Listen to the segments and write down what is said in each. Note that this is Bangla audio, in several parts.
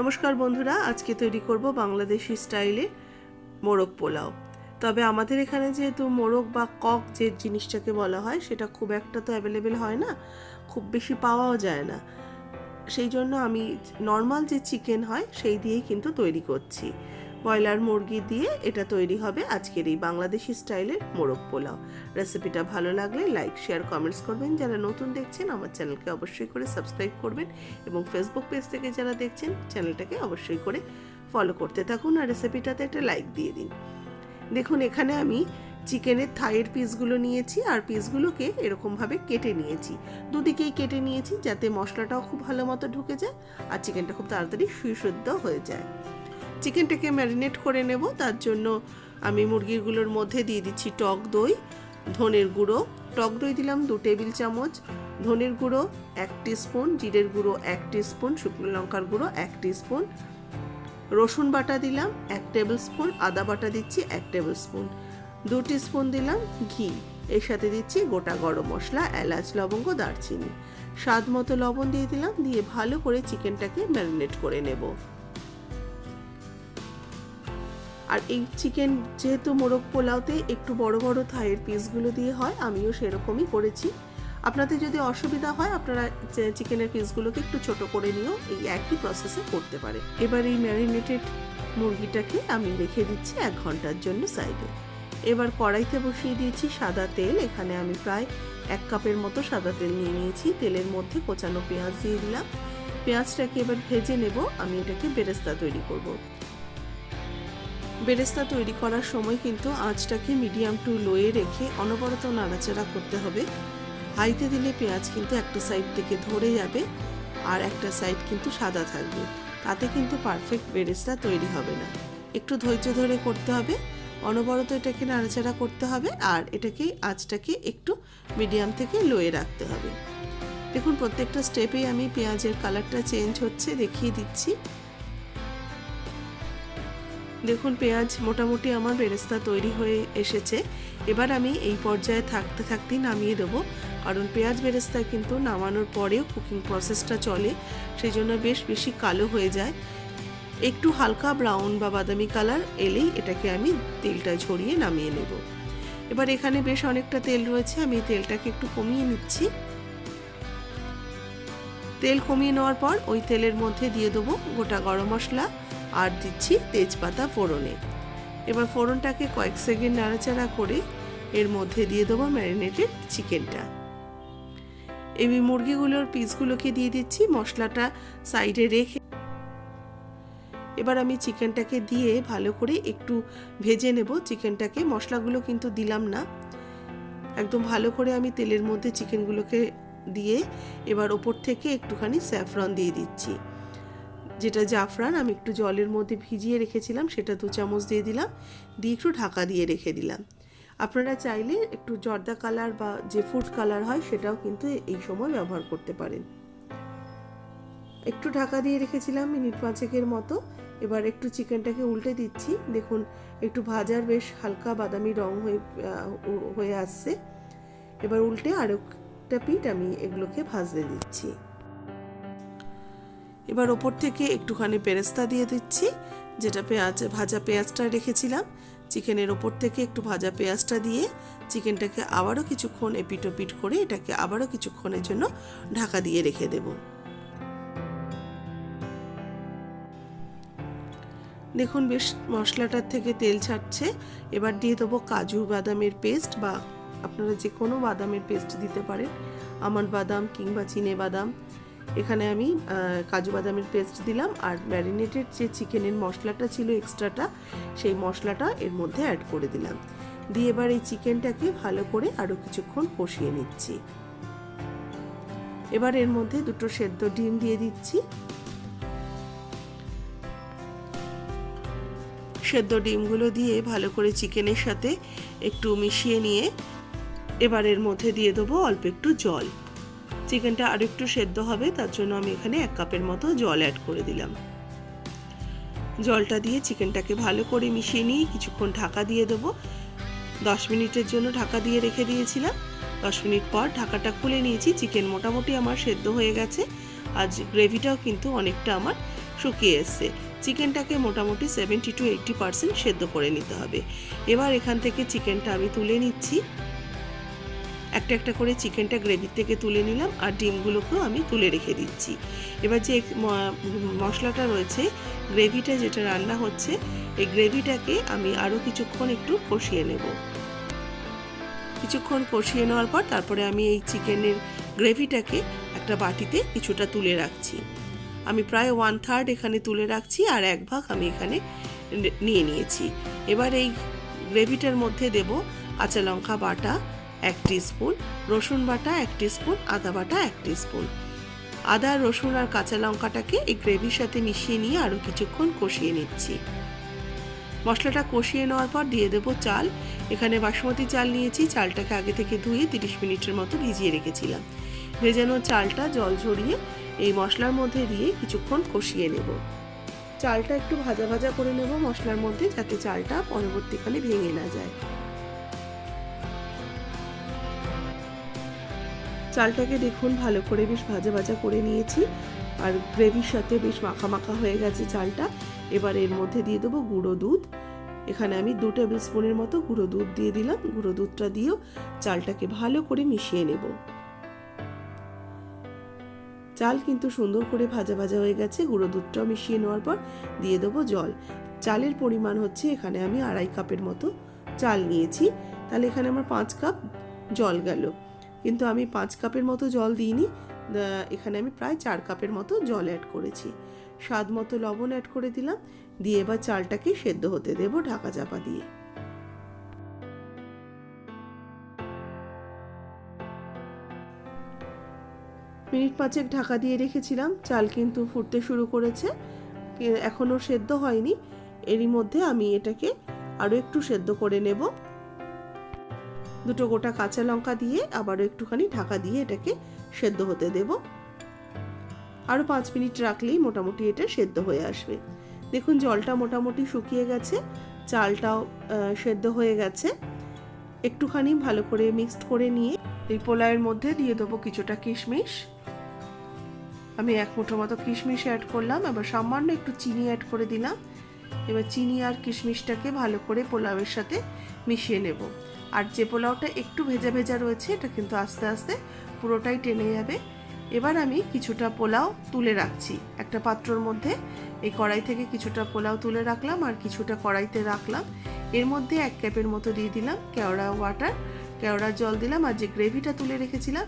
নমস্কার বন্ধুরা, আজকে তৈরি করব বাংলাদেশি স্টাইলে মোরগ পোলাও। তবে আমাদের এখানে যেহেতু মোরগ বা কক যে জিনিসটাকে বলা হয়, সেটা খুব একটা তো অ্যাভেলেবেল হয় না, খুব বেশি পাওয়াও যায় না। সেই জন্য আমি নর্মাল যে চিকেন হয়, সেই দিয়েই কিন্তু তৈরি করছি। ব্রয়লার মুরগি দিয়ে এটা তৈরি হবে আজকের এই বাংলাদেশি স্টাইলের মোরগ পোলাও। রেসিপিটা ভালো লাগলে লাইক, শেয়ার, কমেন্টস করবেন। যারা নতুন দেখছেন, আমার চ্যানেলকে অবশ্যই করে সাবস্ক্রাইব করবেন এবং ফেসবুক পেজ থেকে যারা দেখছেন, চ্যানেলটাকে অবশ্যই করে ফলো করতে থাকুন আর রেসিপিটাতে একটা লাইক দিয়ে দিন। দেখুন, এখানে আমি চিকেনের থাইয়ের পিসগুলো নিয়েছি আর পিসগুলোকে এরকমভাবে কেটে নিয়েছি। দুদিকেই কেটে নিয়েছি যাতে মশলাটাও খুব ভালো মতো ঢুকে যায় আর চিকেনটা খুব তাড়াতাড়ি সুসুদ্ধ হয়ে যায়। চিকেনটাকে ম্যারিনেট করে নেব, তার জন্য আমি মুরগিগুলোর মধ্যে দিয়ে দিচ্ছি টক দই, ধনের গুঁড়ো। টক দই দিলাম দু টেবিল চামচ, ধনের গুঁড়ো এক স্পুন জিরের গুঁড়ো এক স্পুন শুকনো লঙ্কার গুঁড়ো এক স্পুন রসুন বাটা দিলাম এক টেবিল স্পুন, আদা বাটা দিচ্ছি এক টেবিল স্পুন। দু স্পুন দিলাম ঘি, এর সাথে দিচ্ছি গোটা গরম মশলা, এলাচ, লবঙ্গ, দারচিনি। স্বাদ মতো লবণ দিয়ে দিলাম, দিয়ে ভালো করে চিকেনটাকে ম্যারিনেট করে নেব। আর এই চিকেন যেহেতু মোরগ পোলাওতে একটু বড় বড় থাইয়ের পিসগুলো দিয়ে হয়, আমিও সেরকমই করেছি। আপনাদের যদি অসুবিধা হয়, আপনারা চিকেনের পিসগুলোকে একটু ছোট করে নিয়েও এই একই প্রসেসে করতে পারে এবার এই ম্যারিনেটেড মুরগিটাকে আমি রেখে দিচ্ছি এক ঘণ্টার জন্য সাইডে এবার কড়াইতে বসিয়ে দিয়েছি সাদা তেল, এখানে আমি প্রায় এক কাপের মতো সাদা তেল নিয়ে নিয়েছি। তেলের মধ্যে কোচানো পেঁয়াজ দিয়ে দিলাম। পেঁয়াজটাকে এবার ভেজে নেব, আমি এটাকে বেরেস্তা তৈরি করব। বেরেস্তা তৈরি করার সময় কিন্তু আঁচটাকে মিডিয়াম টু লোয়ে রেখে অনবরত নাড়াচাড়া করতে হবে। হাইতে দিলে পেঁয়াজ কিন্তু একটা সাইড থেকে ধরে যাবে আর একটা সাইড কিন্তু সাদা থাকবে। তাতে কিন্তু পারফেক্ট বেরেস্তা তৈরি হবে না। একটু ধৈর্য ধরে করতে হবে, অনবরত এটাকে নাড়াচাড়া করতে হবে আর এটাকে আঁচটাকে একটু মিডিয়াম থেকে লোয়ে রাখতে হবে। দেখুন, প্রত্যেকটা স্টেপেই আমি পেঁয়াজের কালারটা চেঞ্জ হচ্ছে, দেখিয়ে দিচ্ছি। দেখুন পেঁয়াজ মোটামুটি আমার বেরেস্তা তৈরি হয়ে এসেছে। এবার আমি এই পর্যায়ে থাকতে থাকতেই নামিয়ে দেবো। কারণ পেঁয়াজ বেরেস্তা কিন্তু নামানোর পরেও কুকিং প্রসেসটা চলে সেই জন্য বেশ বেশি কালো হয়ে যায়। একটু হালকা ব্রাউন বা বাদামি কালার এলেই এটাকে আমি তেলটা ঝরিয়ে নামিয়ে নেব। এবার এখানে বেশ অনেকটা তেল রয়েছে, আমি তেলটাকে একটু কমিয়ে নিচ্ছি। তেল কমিয়ে নেওয়ার পর ওই তেলের মধ্যে দিয়ে দেবো গোটা গরম মশলা আর দিচ্ছি তেজপাতা ফোড়নে। এবার ফোড়নটাকে কয়েক সেকেন্ড নাড়াচাড়া করে এর মধ্যে দিয়ে দেবো ম্যারিনেটেড চিকেনটা। এই মুরগিগুলোর পিসগুলোকে দিয়ে দিচ্ছি, মশলাটা সাইডে রেখে। এবার আমি চিকেনটাকে দিয়ে ভালো করে একটু ভেজে নেব। চিকেনটাকে মশলাগুলো কিন্তু দিলাম না। একদম ভালো করে আমি তেলের মধ্যে চিকেনগুলোকে দিয়ে এবার ওপর থেকে একটুখানি স্যাফরন দিয়ে দিচ্ছি। যেটা জাফরান আমি একটু জলের মধ্যে ভিজিয়ে রেখেছিলাম, সেটা দু চামচ দিয়ে দিলাম, দিয়ে একটু ঢাকা দিয়ে রেখে দিলাম। আপনারা চাইলে একটু জর্দা কালার বা যে ফুড কালার হয়, সেটাও কিন্তু এই সময় ব্যবহার করতে পারেন। একটু ঢাকা দিয়ে রেখেছিলাম মিনিট পাঁচেকের মতো। এবার একটু চিকেনটাকে উল্টে দিচ্ছি। দেখুন, একটু ভাজার বেশ হালকা বাদামি রং হয়ে হয়ে আসছে। এবার উল্টে আর একটা পিঠ আমি এগুলোকে ভাজতে দিচ্ছি। এবার ওপর থেকে একটুখানি পেরেস্তা দিয়ে দিচ্ছি, যেটা পেঁয়াজ, ভাজা পেঁয়াজটা রেখেছিলাম। চিকেনের ওপর থেকে একটু ভাজা পেঁয়াজটা দিয়ে চিকেনটাকে আবারও কিছুক্ষণ এপিট ওপিট করে এটাকে আবারও কিছুক্ষণের জন্য ঢাকা দিয়ে রেখে দেব। দেখুন, বেশ মশলাটার থেকে তেল ছাড়ছে। এবার দিয়ে দেবো কাজু বাদামের পেস্ট বা আপনারা যে কোনো বাদামের পেস্ট দিতে পারেন। আমন্ড বাদাম কিংবা চিনে বাদাম। এখানে আমি কাজু বাদামের পেস্ট দিলাম আর ম্যারিনেটেড যে চিকেনের মশলাটা ছিল এক্সট্রাটা সেই মশলাটা এর মধ্যে অ্যাড করে দিলাম। দিয়ে এবার এই চিকেনটাকে ভালো করে আরও কিছুক্ষণ কষিয়ে নিচ্ছি। এবার এর মধ্যে দুটো সেদ্ধ ডিম দিয়ে দিচ্ছি। সেদ্ধ ডিমগুলো দিয়ে ভালো করে চিকেনের সাথে একটু মিশিয়ে নিয়ে এবার এর মধ্যে দিয়ে দেবো অল্প একটু জল। চিকেনটা আর একটু সেদ্ধ হবে, তার জন্য আমি এখানে এক কাপের মতো জল অ্যাড করে দিলাম। জলটা দিয়ে চিকেনটাকে ভালো করে মিশিয়ে নিয়ে কিছুক্ষণ ঢাকা দিয়ে দেবো। দশ মিনিটের জন্য ঢাকা দিয়ে রেখে দিয়েছিলাম। দশ মিনিট পর ঢাকাটা খুলে নিয়েছি, চিকেন মোটামুটি আমার সেদ্ধ হয়ে গেছে। আজ গ্রেভিটাও কিন্তু অনেকটা আমার শুকিয়ে এসছে। চিকেনটাকে মোটামুটি সেভেন্টি টু এইটটি পারসেন্ট সেদ্ধ করে নিতে হবে। এবার এখান থেকে চিকেনটা আমি তুলে নিচ্ছি। একটা একটা করে চিকেনটা গ্রেভির থেকে তুলে নিলাম আর ডিমগুলোকেও আমি তুলে রেখে দিচ্ছি। এবার যে মশলাটা রয়েছে গ্রেভিটা যেটা রান্না হচ্ছে, এই গ্রেভিটাকে আমি আরও কিছুক্ষণ একটু কষিয়ে নেব। কিছুক্ষণ কষিয়ে নেওয়ার পর তারপরে আমি এই চিকেনের গ্রেভিটাকে একটা বাটিতে কিছুটা তুলে রাখছি। আমি প্রায় ওয়ান থার্ড এখানে তুলে রাখছি আর এক ভাগ আমি এখানে নিয়ে নিয়েছি। এবার এই গ্রেভিটার মধ্যে দেব কাঁচা লঙ্কা বাটা এক স্পুন রসুন বাটা এক স্পুন আদা বাটা এক স্পুন আদা, রসুন আর কাঁচা লঙ্কাটাকে এই গ্রেভির সাথে মিশিয়ে নিয়ে আরও কিছুক্ষণ কষিয়ে নিচ্ছি। মশলাটা কষিয়ে নেওয়ার পর দিয়ে দেবো চাল। এখানে বাসমতি চাল নিয়েছি, চালটাকে আগে থেকে ধুয়ে তিরিশ মিনিটের মতো ভিজিয়ে রেখেছিলাম। ভেজানো চালটা জল ঝরিয়ে এই মশলার মধ্যে দিয়ে কিছুক্ষণ কষিয়ে নেব। চালটা একটু ভাজা ভাজা করে নেব মশলার মধ্যে যাতে চালটা পরবর্তীকালে ভেঙে না যায়। চালটাকে দেখুন, ভালো করে বেশ ভাজা ভাজা করে নিয়েছি। আর গ্রেভির সাথে বেশ মাখা মাখা হয়ে গেছে চালটা। এবার এর মধ্যে দিয়ে দেবো গুঁড়ো দুধ। এখানে আমি দু টেবিল স্পুনের মতো গুঁড়ো দুধ দিয়ে দিলাম। গুঁড়ো দুধটা দিয়েও চালটাকে ভালো করে মিশিয়ে নেব। চাল কিন্তু সুন্দর করে ভাজা ভাজা হয়ে গেছে। গুঁড়ো দুধটাও মিশিয়ে নেওয়ার পর দিয়ে দেবো জল। চালের পরিমাণ হচ্ছে এখানে আমি আড়াই কাপের মতো চাল নিয়েছি। তাহলে এখানে আমার পাঁচ কাপ জল গেল। কিন্তু আমি পাঁচ কাপের মতো জল দিইনি। এখানে আমি প্রায় চার কাপের মতো জল অ্যাড করেছি। স্বাদ মতো লবণ অ্যাড করে দিলাম। দিয়ে এবার চালটাকে সেদ্ধ হতে দেব ঢাকা চাপা দিয়ে। মিনিট পাঁচেক ঢাকা দিয়ে রেখেছিলাম। চাল কিন্তু ফুটতে শুরু করেছে। কি- এখনও সেদ্ধ হয়নি। এরই মধ্যে আমি এটাকে আরও একটু সেদ্ধ করে নেব। দুটো গোটা কাঁচা লঙ্কা দিয়ে আবারও একটুখানি ঢাকা দিয়ে এটাকে সেদ্ধ হতে দেব। আরও পাঁচ মিনিট রাখলেই মোটামুটি এটা সেদ্ধ হয়ে আসবে। দেখুন জলটা মোটামুটি শুকিয়ে গেছে, চালটাও সেদ্ধ হয়ে গেছে। একটুখানি ভালো করে মিক্সড করে নিয়ে এই পোলাওয়ের মধ্যে দিয়ে দেবো কিছুটা কিশমিশ। আমি এক মুঠো মতো কিশমিশ অ্যাড করলাম, এবার সামান্য একটু চিনি অ্যাড করে দিলাম। এবার চিনি আর কিশমিশটাকে ভালো করে পোলাওয়ের সাথে মিশিয়ে নেব। আর যে পোলাওটা একটু ভেজা ভেজা রয়েছে, এটা কিন্তু আস্তে আস্তে পুরোটাই টেনে যাবে। এবার আমি কিছুটা পোলাও তুলে রাখছি। একটা পাত্রর মধ্যে এই কড়াই থেকে কিছুটা পোলাও তুলে রাখলাম আর কিছুটা কড়াইতে রাখলাম। এর মধ্যে এক ক্যাপের মতো দিয়ে দিলাম কেওড়া ওয়াটার, কেওড়ার জল দিলাম আর যে গ্রেভিটা তুলে রেখেছিলাম,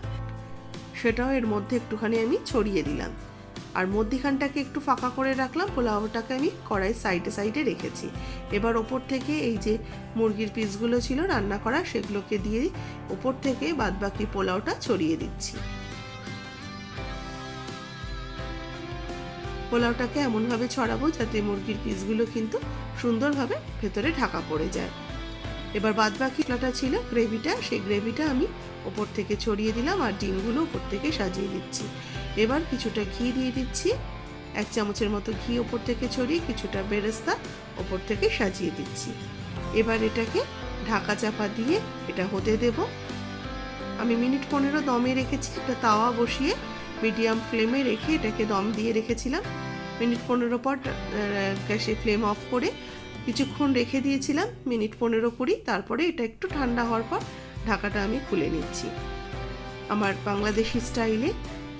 সেটাও এর মধ্যে একটুখানি আমি ছড়িয়ে দিলাম। আর মধ্যিখানটাকে একটু ফাঁকা করে রাখলাম, পোলাওটাকে আমি কড়াই সাইডে সাইডে রেখেছি। এবার ওপর থেকে এই যে মুরগির পিসগুলো ছিল রান্না করা, সেগুলোকে দিয়ে ওপর থেকে বাদবাকি পোলাওটা ছড়িয়ে দিচ্ছি। পোলাওটাকে এমনভাবে ছড়াবো যাতে মুরগির পিসগুলো কিন্তু সুন্দরভাবে ভেতরে ঢাকা পড়ে যায়। এবার বাদ বাকিটা ছিল গ্রেভিটা, সেই গ্রেভিটা আমি ওপর থেকে ছড়িয়ে দিলাম আর ডিমগুলো ওপর থেকে সাজিয়ে দিচ্ছি। এবার কিছুটা ঘি দিয়ে দিচ্ছি। এক চামচের মতো ঘি ওপর থেকে ছড়িয়ে কিছুটা বেরেস্তা ওপর থেকে সাজিয়ে দিচ্ছি। এবার এটাকে ঢাকা চাপা দিয়ে এটা হতে দেব। আমি মিনিট পনেরো দমে রেখেছি, একটা তাওয়া বসিয়ে মিডিয়াম ফ্লেমে রেখে এটাকে দম দিয়ে রেখেছিলাম। মিনিট পনেরো পর গ্যাসে ফ্লেম অফ করে কিছুক্ষণ রেখে দিয়েছিলাম, মিনিট পনেরো কুড়ি, তারপরে এটা একটু ঠান্ডা হওয়ার পর ঢাকাটা আমি খুলে নিচ্ছি। আমার বাংলাদেশি স্টাইলে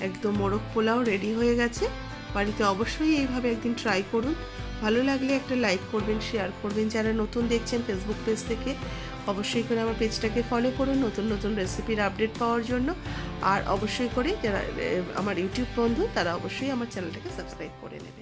একদম মোরগ পোলাও রেডি হয়ে গেছে। বাড়িতে অবশ্যই এইভাবে একদিন ট্রাই করুন। ভালো লাগলে একটা লাইক করবেন, শেয়ার করবেন। যারা নতুন দেখছেন ফেসবুক পেজ থেকে, অবশ্যই করে আমার পেজটাকে ফলো করুন নতুন নতুন রেসিপির আপডেট পাওয়ার জন্য। আর অবশ্যই করে যারা আমার ইউটিউব বন্ধু, তারা অবশ্যই আমার চ্যানেলটাকে সাবস্ক্রাইব করে নেবেন